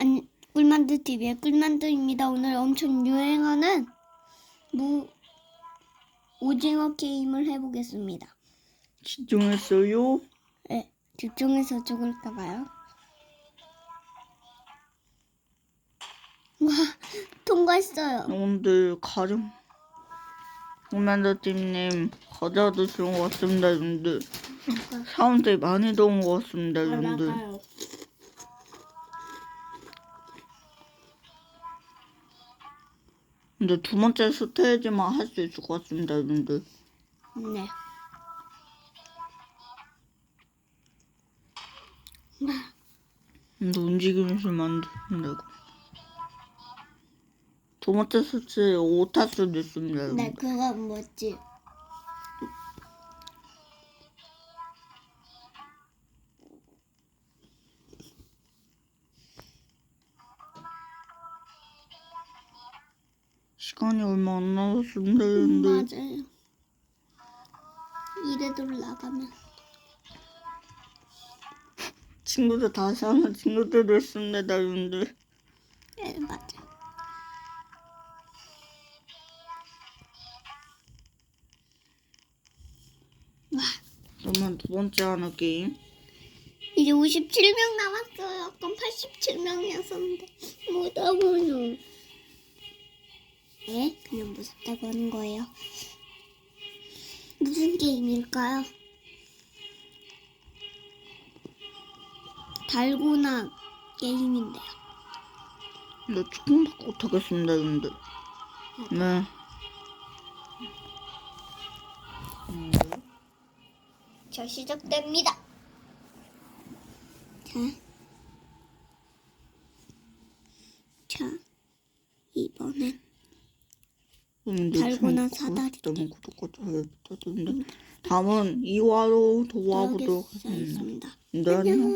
안, 꿀만두 TV의 꿀만두입니다. 오늘 엄청 유행하는 무 오징어 게임을 해보겠습니다. 집중했어요? 네, 집중해서 죽을까 봐요. 와, 통과했어요. 오늘 가정 오만더팀님 과자 드시는 것 같습니다 여러분들 사람들이 많이 더운 것 같습니다 여러분들 근데 두 번째 스테이지만 할 수 있을 것 같습니다 여러분들 네. 근데 움직임이 좀안 된다고 두 번째 스테이지 오타수도 있습니다 네, 여러분들 그건 뭐지? 시간이 얼마 안 남았습니다 음, 여러분들 맞아요. 이래도 올라가면. 친구들 다시 하면 친구들도 있습니다 여러분들. 네, 맞아. 와, 그러면 두 번째 하는 게임? 이제 57명 남았어요. 아까 87명이었었는데. 뭐다고 요? 네, 그냥 무섭다고 하는 거예요. 무슨 게임일까요? 달고나 게임인데요. 네, 조금밖에 못하겠습니다, 여러분들. 네. 음, 자, 시작됩니다. 자. 자, 이번엔 달고나 사다리 너무 좋아요 부탁드립니다. 다음은 2화로 도와보도록 하겠습니다. 네, 안녕.